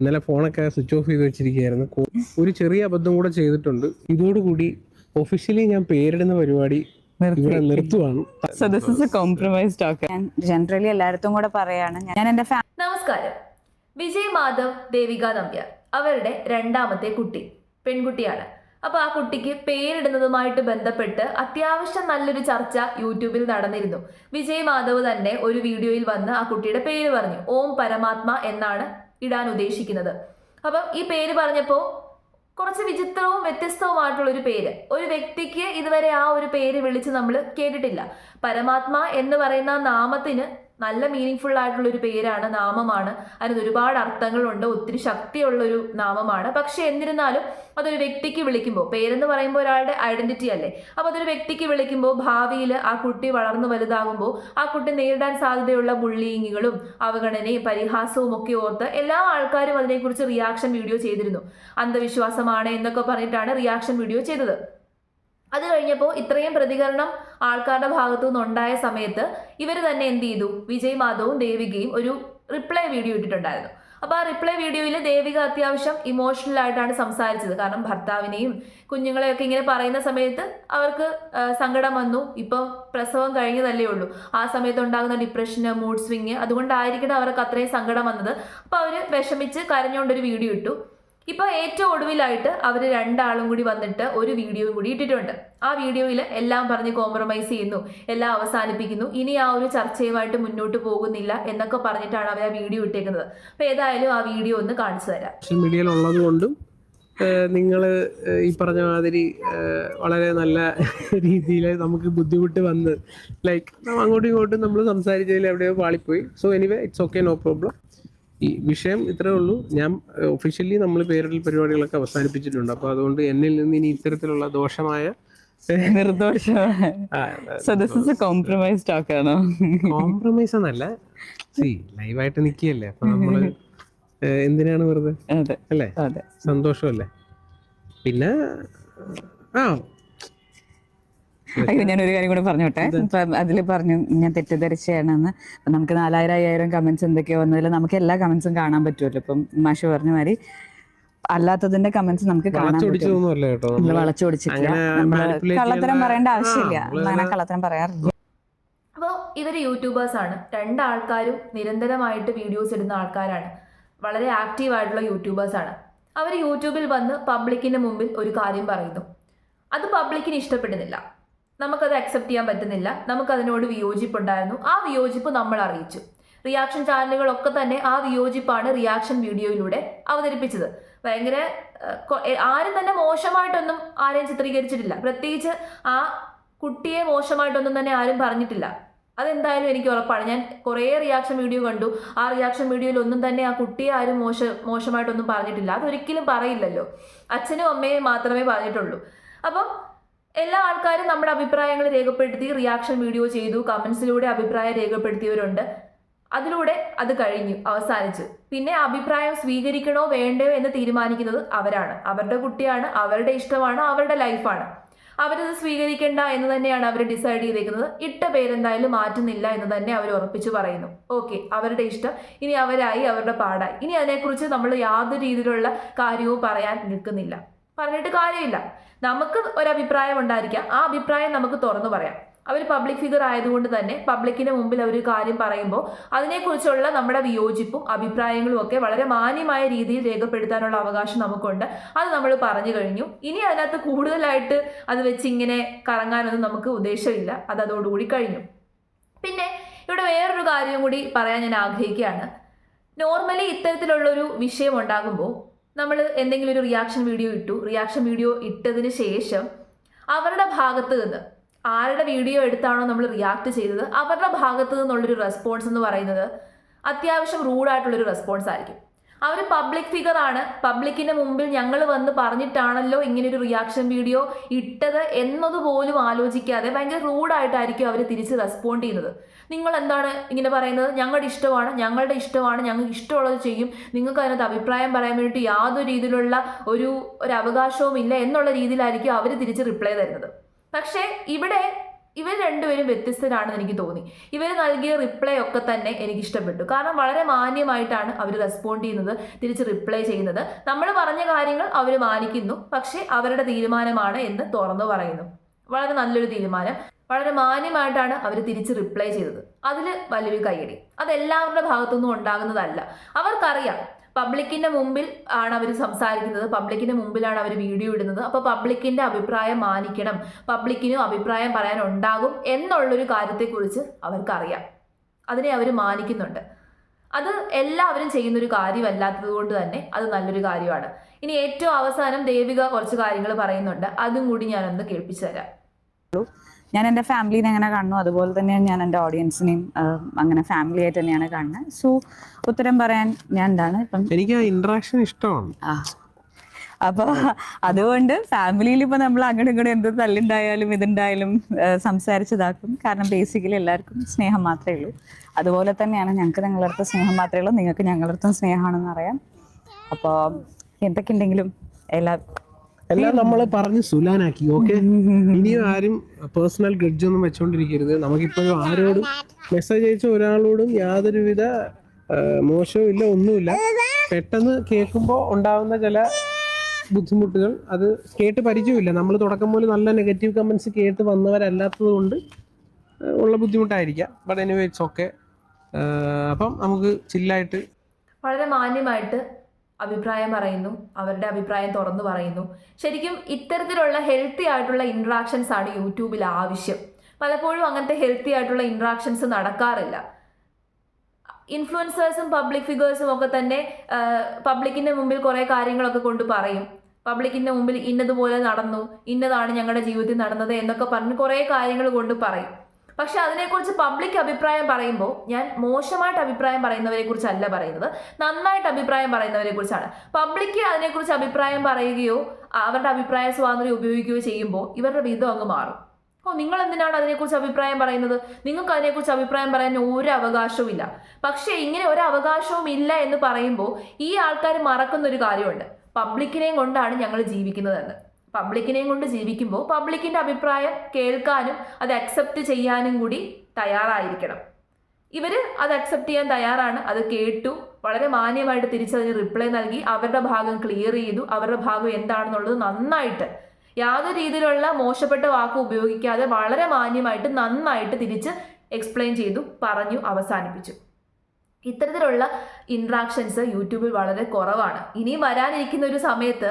ഇന്നലെ ഫോണൊക്കെ switch off ചെയ്ത് വെച്ചിരിക്കുകയായിരുന്നു. ഒരു ചെറിയ അബദ്ധം കൂടെ ചെയ്തിട്ടുണ്ട്. ഇതോടുകൂടി ഒഫീഷ്യലി ഞാൻ പേരിടുന്ന പരിപാടി ഇവിടെ നിർത്തുവാണ്. So this is a compromise talk ഞാൻ ജനറലി എല്ലായിടത്തും കൂടെ പറയാണ്. ഞാൻ എന്റെ നമസ്കാരം. വിജയ് മാധവ് ദേവിക നമ്പ്യാർ. അവരുടെ രണ്ടാമത്തെ കുട്ടി പെൺകുട്ടിയാണ്. അപ്പോൾ ആ കുട്ടിക്ക് പേരിടുന്നതുമായിട്ട് ബന്ധപ്പെട്ട് അത്യാവശ്യം നല്ലൊരു ചർച്ച യൂട്യൂബിൽ നടന്നിരുന്നു. വിജയ് മാധവ് തന്നെ ഒരു വീഡിയോയിൽ വന്ന് ആ കുട്ടിയുടെ പേര് പറഞ്ഞു. ഓം പരമാത്മ എന്നാണ് ഇടാൻ ഉദ്ദേശിക്കുന്നത്. അപ്പം ഈ പേര് പറഞ്ഞപ്പോൾ കുറച്ച് വിചിത്രവും വ്യത്യസ്തവുമായിട്ടുള്ള ഒരു പേര്. ഒരു വ്യക്തിക്ക് ഇതുവരെ ആ ഒരു പേര് വിളിച്ച് നമ്മൾ കേട്ടിട്ടില്ല. പരമാത്മ എന്ന് പറയുന്ന നാമത്തിന് നല്ല മീനിങ് ഫുൾ ആയിട്ടുള്ള ഒരു പേരാണ് നാമമാണ്. അതിന് ഒരുപാട് അർത്ഥങ്ങളുണ്ട്. ഒത്തിരി ശക്തിയുള്ള ഒരു നാമമാണ്. പക്ഷെ എന്നിരുന്നാലും അതൊരു വ്യക്തിക്ക് വിളിക്കുമ്പോൾ പേരെന്ന് പറയുമ്പോൾ ഒരാളുടെ ഐഡന്റിറ്റി അല്ലേ? അപ്പോൾ അതൊരു വ്യക്തിക്ക് വിളിക്കുമ്പോൾ ഭാവിയിൽ ആ കുട്ടി വളർന്നു വലുതാകുമ്പോൾ ആ കുട്ടി നേരിടാൻ സാധ്യതയുള്ള ബുള്ളിങ്ങുകളും അവഗണനയും പരിഹാസവും ഒക്കെ ഓർത്ത് എല്ലാ ആൾക്കാരും അതിനെക്കുറിച്ച് റിയാക്ഷൻ വീഡിയോ ചെയ്തിരുന്നു. അന്ധവിശ്വാസമാണ് എന്നൊക്കെ പറഞ്ഞിട്ടാണ് റിയാക്ഷൻ വീഡിയോ ചെയ്തത്. അത് കഴിഞ്ഞപ്പോൾ ഇത്രയും പ്രതികരണം ആൾക്കാരുടെ ഭാഗത്തു നിന്നുണ്ടായ സമയത്ത് ഇവർ തന്നെ എന്ത് ചെയ്തു? വിജയ് മാധവും ദേവികയും ഒരു റിപ്ലൈ വീഡിയോ ഇട്ടിട്ടുണ്ടായിരുന്നു. അപ്പോൾ ആ റിപ്ലൈ വീഡിയോയിൽ ദേവിക അത്യാവശ്യം ഇമോഷണൽ ആയിട്ടാണ് സംസാരിച്ചത്. കാരണം ഭർത്താവിനെയും കുഞ്ഞുങ്ങളെയൊക്കെ ഇങ്ങനെ പറയുന്ന സമയത്ത് അവർക്ക് സങ്കടം വന്നു. ഇപ്പം പ്രസവം കഴിഞ്ഞതല്ലേ ഉള്ളൂ. ആ സമയത്ത് ഉണ്ടാകുന്ന ഡിപ്രഷന് മൂഡ് സ്വിങ് അതുകൊണ്ടായിരിക്കണം അവർക്ക് അത്രയും സങ്കടം വന്നത്. അപ്പോൾ അവർ വിഷമിച്ച് കരഞ്ഞുകൊണ്ടൊരു വീഡിയോ ഇട്ടു. ഇപ്പൊ ഏറ്റവും ഒടുവിലായിട്ട് അവർ രണ്ടാളും കൂടി വന്നിട്ട് ഒരു വീഡിയോ കൂടി ഇട്ടിട്ടുണ്ട്. ആ വീഡിയോയിൽ എല്ലാം പറഞ്ഞ് കോംപ്രമൈസ് ചെയ്യുന്നു എല്ലാം അവസാനിപ്പിക്കുന്നു. ഇനി ആ ഒരു ചർച്ചയുമായിട്ട് മുന്നോട്ട് പോകുന്നില്ല എന്നൊക്കെ പറഞ്ഞിട്ടാണ് അവർ ആ വീഡിയോ ഇട്ടേക്കുന്നത്. അപ്പൊ ഏതായാലും ആ വീഡിയോ ഒന്ന് കാണിച്ചു തരാം. സോഷ്യൽ മീഡിയയിൽ ഉള്ളത് കൊണ്ടും നിങ്ങൾ ഈ പറഞ്ഞ മാതിരി വളരെ നല്ല രീതിയിൽ നമുക്ക് ബുദ്ധിമുട്ട് വന്ന് ലൈക്ക് അങ്ങോട്ടും ഇങ്ങോട്ടും നമ്മൾ സംസാരിച്ചതിൽ എവിടെയോ പാളിപ്പോയി. So anyway it's okay no problem ഈ വിഷയം ഇത്രേ ഉള്ളൂ. ഞാൻ ഒഫീഷ്യലി നമ്മൾ പേരിടൽ പരിപാടികളൊക്കെ അവസാനിപ്പിച്ചിട്ടുണ്ട്. അപ്പോൾ അതുകൊണ്ട് എന്നിൽ നിന്ന് ഇനി ഇത്തരത്തിലുള്ള ദോഷമായ എ കോംപ്രമൈസ് ടോക്ക് ആണോ? കോംപ്രമൈസ് എന്നല്ല സി ലൈവായിട്ട് നിൽക്കുകയല്ലേ അപ്പൊ നമ്മൾ എന്തിനാണ് വെറുതെ? അല്ലേ? സന്തോഷമല്ലേ? പിന്നെ ആ അയ്യോ ഞാൻ ഒരു കാര്യം കൂടെ പറഞ്ഞോട്ടെ. അതിൽ പറഞ്ഞു ഞാൻ തെറ്റിദ്ധരിച്ചാണെന്ന് നമുക്ക് നാലായിരം അയ്യായിരം കമന്റ്സ് എന്തൊക്കെയോ വന്നതിൽ നമുക്ക് എല്ലാ കമന്റ്സും കാണാൻ പറ്റുമല്ലോ. ഇപ്പം മാഷ് പറഞ്ഞ മാതിരി അല്ലാത്തതിന്റെ കമന്റ്സ് നമുക്ക് കാണാൻ പറ്റും. വളച്ചൊടിച്ചിട്ടില്ല നമ്മൾ കള്ളത്തരം പറയേണ്ട ആവശ്യമില്ല. അങ്ങനെ കള്ളത്തരം പറയാറില്ല. അപ്പോൾ ഇവർ യൂട്യൂബേഴ്സാണ്. രണ്ടാൾക്കാരും നിരന്തരമായിട്ട് വീഡിയോസ് ഇടുന്ന ആൾക്കാരാണ്. വളരെ ആക്റ്റീവ് ആയിട്ടുള്ള ആണ് അവർ യൂട്യൂബിൽ വന്ന് പബ്ലിക്കിന്റെ മുമ്പിൽ ഒരു കാര്യം പറയുന്നു. അത് പബ്ലിക്കിന് ഇഷ്ടപ്പെടുന്നില്ല. നമുക്കത് അക്സെപ്റ്റ് ചെയ്യാൻ പറ്റുന്നില്ല. നമുക്കതിനോട് വിയോജിപ്പുണ്ടായിരുന്നു. ആ വിയോജിപ്പ് നമ്മൾ അറിയിച്ചു. റിയാക്ഷൻ ചാനലുകളൊക്കെ തന്നെ ആ വിയോജിപ്പാണ് റിയാക്ഷൻ വീഡിയോയിലൂടെ അവതരിപ്പിച്ചത്. ഭയങ്കര ആരും തന്നെ മോശമായിട്ടൊന്നും ആരെയും ചിത്രീകരിച്ചിട്ടില്ല. പ്രത്യേകിച്ച് ആ കുട്ടിയെ മോശമായിട്ടൊന്നും തന്നെ ആരും പറഞ്ഞിട്ടില്ല. അതെന്തായാലും എനിക്ക് ഉറപ്പാണ്. ഞാൻ കുറേ റിയാക്ഷൻ വീഡിയോ കണ്ടു. ആ റിയാക്ഷൻ വീഡിയോയിൽ ഒന്നും തന്നെ ആ കുട്ടിയെ ആരും മോശ മോശമായിട്ടൊന്നും പറഞ്ഞിട്ടില്ല. അതൊരിക്കലും പറയില്ലല്ലോ. അച്ഛനും അമ്മയും മാത്രമേ പറഞ്ഞിട്ടുള്ളൂ. അപ്പം എല്ലാ ആൾക്കാരും നമ്മുടെ അഭിപ്രായങ്ങൾ രേഖപ്പെടുത്തി റിയാക്ഷൻ വീഡിയോ ചെയ്തു കമൻസിലൂടെ അഭിപ്രായം രേഖപ്പെടുത്തിയവരുണ്ട്. അതിലൂടെ അത് കഴിഞ്ഞു അവസാനിച്ചു. പിന്നെ അഭിപ്രായം സ്വീകരിക്കണോ വേണ്ടയോ എന്ന് തീരുമാനിക്കുന്നത് അവരാണ്. അവരുടെ കുട്ടിയാണ് അവരുടെ ഇഷ്ടമാണ് അവരുടെ ലൈഫാണ് അവരത് സ്വീകരിക്കേണ്ട എന്ന് തന്നെയാണ് അവർ ഡിസൈഡ് ചെയ്തേക്കുന്നത്. ഇട്ട പേരെന്തായാലും മാറ്റുന്നില്ല എന്ന് തന്നെ അവർ ഉറപ്പിച്ചു പറയുന്നു. ഓക്കെ അവരുടെ ഇഷ്ടം. ഇനി അവരായി അവരുടെ പാടായി. ഇനി അതിനെക്കുറിച്ച് നമ്മൾ യാതൊരു രീതിയിലുള്ള കാര്യവും പറയാൻ നിൽക്കുന്നില്ല. പറഞ്ഞിട്ട് കാര്യമില്ല. നമുക്ക് ഒരു അഭിപ്രായം ഉണ്ടായിരിക്കാം. ആ അഭിപ്രായം നമുക്ക് തുറന്നു പറയാം. അവർ പബ്ലിക് ഫിഗർ ആയതുകൊണ്ട് തന്നെ പബ്ലിക്കിന് മുമ്പിൽ അവർ കാര്യം പറയുമ്പോൾ അതിനെക്കുറിച്ചുള്ള നമ്മുടെ വിയോജിപ്പും അഭിപ്രായങ്ങളും ഒക്കെ വളരെ മാന്യമായ രീതിയിൽ രേഖപ്പെടുത്താനുള്ള അവകാശം നമുക്കുണ്ട്. അത് നമ്മൾ പറഞ്ഞു കഴിഞ്ഞു. ഇനി അതിനകത്ത് കൂടുതലായിട്ട് അത് വെച്ച് ഇങ്ങനെ കറങ്ങാനൊന്നും നമുക്ക് ഉദ്ദേശമില്ല. അത് അതോടുകൂടി കഴിഞ്ഞു. പിന്നെ ഇവിടെ വേറൊരു കാര്യം കൂടി പറയാൻ ഞാൻ ആഗ്രഹിക്കുകയാണ്. നോർമലി ഇത്തരത്തിലുള്ളൊരു വിഷയം ഉണ്ടാകുമ്പോൾ നമ്മൾ എന്തെങ്കിലും ഒരു റിയാക്ഷൻ വീഡിയോ ഇട്ടു. റിയാക്ഷൻ വീഡിയോ ഇട്ടതിന് ശേഷം അവരുടെ ഭാഗത്ത് നിന്ന് ആരുടെ വീഡിയോ എടുത്താണോ നമ്മൾ റിയാക്ട് ചെയ്തത് അവരുടെ ഭാഗത്ത് നിന്നുള്ളൊരു റെസ്പോൺസ് എന്ന് പറയുന്നത് അത്യാവശ്യം റൂഡായിട്ടുള്ളൊരു റെസ്പോൺസ് ആയിരിക്കും. അവർ പബ്ലിക് ഫിഗർ ആണ്. പബ്ലിക്കിന്റെ മുമ്പിൽ ഞങ്ങൾ വന്ന് പറഞ്ഞിട്ടാണല്ലോ ഇങ്ങനെ ഒരു റിയാക്ഷൻ വീഡിയോ ഇട്ടത് എന്നത് പോലും ആലോചിക്കാതെ ഭയങ്കര റൂഡായിട്ടായിരിക്കും അവർ തിരിച്ച് റെസ്പോണ്ട് ചെയ്യുന്നത്. നിങ്ങൾ എന്താണ് ഇങ്ങനെ പറയുന്നത്? ഞങ്ങളുടെ ഇഷ്ടമാണ് ഞങ്ങളുടെ ഇഷ്ടമാണ് ഞങ്ങൾക്ക് ഇഷ്ടമുള്ളത് ചെയ്യും. നിങ്ങൾക്ക് അതിനകത്ത് അഭിപ്രായം പറയാൻ വേണ്ടിയിട്ട് യാതൊരു രീതിയിലുള്ള ഒരു ഒരു അവകാശവും ഇല്ല എന്നുള്ള രീതിയിലായിരിക്കും അവർ തിരിച്ച് റിപ്ലൈ തരുന്നത്. പക്ഷേ ഇവിടെ ഇവർ രണ്ടുപേരും വ്യത്യസ്തരാണെന്ന് എനിക്ക് തോന്നി. ഇവർ നൽകിയ റിപ്ലൈ ഒക്കെ തന്നെ എനിക്ക് ഇഷ്ടപ്പെട്ടു കാരണം വളരെ മാന്യമായിട്ടാണ് അവർ റെസ്പോണ്ട് ചെയ്യുന്നത് തിരിച്ച് റിപ്ലൈ ചെയ്യുന്നത്. നമ്മൾ പറഞ്ഞ കാര്യങ്ങൾ അവർ മാനിക്കുന്നു. പക്ഷേ അവരുടെ തീരുമാനമാണ് എന്ന് തുറന്നു പറയുന്നു. വളരെ നല്ലൊരു തീരുമാനം. വളരെ മാന്യമായിട്ടാണ് അവർ തിരിച്ച് റിപ്ലൈ ചെയ്തത്. അതിൽ വലിയൊരു കൈയടി അതെല്ലാവരുടെ ഭാഗത്തുനിന്നും ഉണ്ടാകുന്നതല്ല. അവർക്കറിയാം പബ്ലിക്കിന്റെ മുമ്പിൽ ആണ് അവർ സംസാരിക്കുന്നത്. പബ്ലിക്കിന്റെ മുമ്പിലാണ് അവർ വീഡിയോ ഇടുന്നത്. അപ്പോൾ പബ്ലിക്കിന്റെ അഭിപ്രായം മാനിക്കണം. പബ്ലിക്കിനും അഭിപ്രായം പറയാൻ ഉണ്ടാകും എന്നുള്ളൊരു കാര്യത്തെക്കുറിച്ച് അവർക്കറിയാം. അതിനെ അവർ മാനിക്കുന്നുണ്ട്. അത് എല്ലാവരും ചെയ്യുന്നൊരു കാര്യമല്ലാത്തത് കൊണ്ട് തന്നെ അത് നല്ലൊരു കാര്യമാണ്. ഇനി ഏറ്റവും അവസാനം ദേവിക കുറച്ച് കാര്യങ്ങൾ പറയുന്നുണ്ട്. അതും കൂടി ഞാനൊന്ന് കേൾപ്പിച്ചു തരാം ഞാൻ എന്റെ ഫാമിലിനെ എങ്ങനെ കാണുന്നു. അതുപോലെ തന്നെയാണ് ഞാൻ എന്റെ ഓഡിയൻസിനെയും അങ്ങനെ ഫാമിലി ആയിട്ട് തന്നെയാണ് കാണുന്നത് സോ ഉത്തരം പറയാൻ ഞാൻ എന്താണ് ഇപ്പം? എനിക്ക് ഇൻട്രാക്ഷൻ ഇന്ററാക്ഷൻ ഇഷ്ടമാണ്. അപ്പോൾ അതുകൊണ്ട് ഫാമിലിയിൽ ഇപ്പോൾ നമ്മൾ അങ്ങോട്ടും ഇങ്ങോട്ടും എന്ത് തല്ലുണ്ടായാലും ഇതുണ്ടായാലും സംസാരിച്ചതാക്കും കാരണം ബേസിക്കലി എല്ലാവർക്കും സ്നേഹം മാത്രമേ ഉള്ളൂ. അതുപോലെ തന്നെയാണ് ഞങ്ങൾക്ക് നിങ്ങളുടെ അടുത്ത് സ്നേഹം മാത്രമേ ഉള്ളൂ. നിങ്ങൾക്ക് ഞങ്ങളുടെ അടുത്തും സ്നേഹമാണെന്ന് അറിയാം. അപ്പോൾ എന്തൊക്കെ ഉണ്ടെങ്കിലും എല്ലാ എല്ലാം നമ്മൾ പറഞ്ഞ് സുലാനാക്കി ഓക്കെ ഇനിയും ആരും പേഴ്സണൽ ഗ്രഡ്ജ് ഒന്നും വെച്ചോണ്ടിരിക്കരുത്. നമുക്കിപ്പോഴും ആരോടും മെസ്സേജ് അയച്ച ഒരാളോടും യാതൊരുവിധ മോശവും ഇല്ല ഒന്നുമില്ല. പെട്ടെന്ന് കേൾക്കുമ്പോൾ ഉണ്ടാവുന്ന ചില ബുദ്ധിമുട്ടുകൾ അത് കേട്ട് പരിചയമില്ല. നമ്മൾ തുടക്കം മുതൽ നല്ല നെഗറ്റീവ് കമൻസ് കേട്ട് വന്നവരല്ലാത്തത് കൊണ്ട് ഉള്ള ബുദ്ധിമുട്ടായിരിക്കാം. ബട്ട് എനിവേ ഇറ്റ്സ് ഓക്കെ അപ്പം നമുക്ക് ചില്ലായിട്ട് വളരെ മാന്യമായിട്ട് അഭിപ്രായം പറയുന്നു അവരുടെ അഭിപ്രായം തുറന്നു പറയുന്നു. ശരിക്കും ഇത്തരത്തിലുള്ള ഹെൽത്തി ആയിട്ടുള്ള ഇൻട്രാക്ഷൻസ് ആണ് യൂട്യൂബിൽ ആവശ്യം. പലപ്പോഴും അങ്ങനത്തെ ഹെൽത്തി ആയിട്ടുള്ള ഇൻട്രാക്ഷൻസ് നടക്കാറില്ല. ഇൻഫ്ലുവൻസേഴ്സും പബ്ലിക് ഫിഗേഴ്സും ഒക്കെ തന്നെ പബ്ലിക്കിന്റെ മുമ്പിൽ കുറേ കാര്യങ്ങളൊക്കെ കൊണ്ട് പറയും. പബ്ലിക്കിന്റെ മുമ്പിൽ ഇന്നതുപോലെ നടന്നു ഇന്നതാണ് ഞങ്ങളുടെ ജീവിതത്തിൽ നടന്നത് എന്നൊക്കെ പറഞ്ഞ് കുറേ കാര്യങ്ങൾ കൊണ്ട് പറയും. പക്ഷെ അതിനെക്കുറിച്ച് പബ്ലിക് അഭിപ്രായം പറയുമ്പോൾ ഞാൻ മോശമായിട്ട് അഭിപ്രായം പറയുന്നവരെ കുറിച്ചല്ല പറയുന്നത്. നന്നായിട്ട് അഭിപ്രായം പറയുന്നവരെ കുറിച്ചാണ്. പബ്ലിക്ക് അതിനെക്കുറിച്ച് അഭിപ്രായം പറയുകയോ അവരുടെ അഭിപ്രായ സ്വാതന്ത്ര്യം ഉപയോഗിക്കുകയോ ചെയ്യുമ്പോൾ ഇവരുടെ വിധം അങ്ങ് മാറും. ഓ നിങ്ങൾ എന്തിനാണ് അതിനെക്കുറിച്ച് അഭിപ്രായം പറയുന്നത്? നിങ്ങൾക്ക് അതിനെക്കുറിച്ച് അഭിപ്രായം പറയാൻ ഒരു അവകാശവും ഇല്ല. പക്ഷേ ഇങ്ങനെ ഒരു അവകാശവും ഇല്ല എന്ന് പറയുമ്പോൾ ഈ ആൾക്കാർ മറക്കുന്ന ഒരു കാര്യമുണ്ട് പബ്ലിക്കിനെയും കൊണ്ടാണ് ഞങ്ങൾ ജീവിക്കുന്നതെന്ന്. പബ്ലിക്കിനെയും കൊണ്ട് ജീവിക്കുമ്പോൾ പബ്ലിക്കിന്റെ അഭിപ്രായം കേൾക്കാനും അത് അക്സെപ്റ്റ് ചെയ്യാനും കൂടി തയ്യാറായിരിക്കണം. ഇവർ അത് അക്സെപ്റ്റ് ചെയ്യാൻ തയ്യാറാണ്. അത് കേട്ടു വളരെ മാന്യമായിട്ട് തിരിച്ചതിന് റിപ്ലൈ നൽകി അവരുടെ ഭാഗം ക്ലിയർ ചെയ്തു അവരുടെ ഭാഗം എന്താണെന്നുള്ളത് നന്നായിട്ട് യാതൊരു രീതിയിലുള്ള മോശപ്പെട്ട വാക്ക് ഉപയോഗിക്കാതെ വളരെ മാന്യമായിട്ട് നന്നായിട്ട് തിരിച്ച് എക്സ്പ്ലെയിൻ ചെയ്തു പറഞ്ഞു അവസാനിപ്പിച്ചു. ഇത്തരത്തിലുള്ള ഇൻട്രാക്ഷൻസ് യൂട്യൂബിൽ വളരെ കുറവാണ്. ഇനിയും വരാനിരിക്കുന്ന ഒരു സമയത്ത്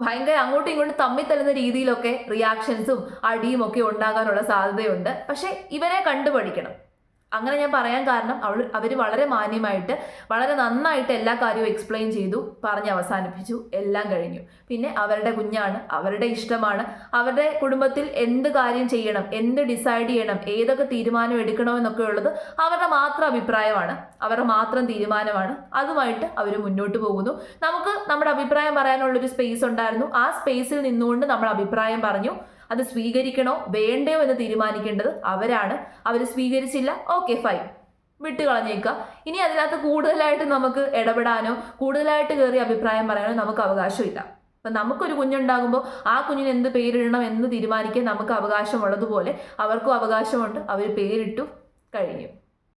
ഭയങ്കര അങ്ങോട്ടും ഇങ്ങോട്ടും തമ്മിൽ തല്ലുന്ന രീതിയിലൊക്കെ റിയാക്ഷൻസും അടിയും ഒക്കെ ഉണ്ടാകാനുള്ള സാധ്യതയുണ്ട്. പക്ഷേ ഇവരെ കണ്ടുപഠിക്കണം. അങ്ങനെ ഞാൻ പറയാൻ കാരണം അവൾ അവർ വളരെ മാന്യമായിട്ട് വളരെ നന്നായിട്ട് എല്ലാ കാര്യവും എക്സ്പ്ലെയിൻ ചെയ്തു പറഞ്ഞ് അവസാനിപ്പിച്ചു എല്ലാം കഴിഞ്ഞു. പിന്നെ അവരുടെ കുഞ്ഞാണ് അവരുടെ ഇഷ്ടമാണ് അവരുടെ കുടുംബത്തിൽ എന്ത് കാര്യം ചെയ്യണം എന്ത് ഡിസൈഡ് ചെയ്യണം ഏതൊക്കെ തീരുമാനം എടുക്കണമെന്നൊക്കെ ഉള്ളത് അവരുടെ മാത്രം അഭിപ്രായമാണ്. അവരുടെ മാത്രം തീരുമാനമാണ്. അതുമായിട്ട് അവർ മുന്നോട്ട് പോകുന്നു. നമുക്ക് നമ്മുടെ അഭിപ്രായം പറയാനുള്ളൊരു സ്പേസ് ഉണ്ടായിരുന്നു. ആ സ്പേസിൽ നിന്നുകൊണ്ട് നമ്മൾ അഭിപ്രായം പറഞ്ഞു. അത് സ്വീകരിക്കണോ വേണ്ടയോ എന്ന് തീരുമാനിക്കേണ്ടത് അവരാണ്. അവർ സ്വീകരിച്ചില്ല ഓക്കെ ഫൈൻ വിട്ടുകളഞ്ഞേക്കുക. ഇനി അതിനകത്ത് കൂടുതലായിട്ട് നമുക്ക് ഇടപെടാനോ കൂടുതലായിട്ട് കയറി അഭിപ്രായം പറയാനോ നമുക്ക് അവകാശമില്ല. അപ്പം നമുക്കൊരു കുഞ്ഞുണ്ടാകുമ്പോൾ ആ കുഞ്ഞിന് എന്ത് പേരിടണം എന്ന് തീരുമാനിക്കാൻ നമുക്ക് അവകാശമുള്ളതുപോലെ അവർക്കും അവകാശമുണ്ട്. അവർ പേരിട്ടു കഴിഞ്ഞു.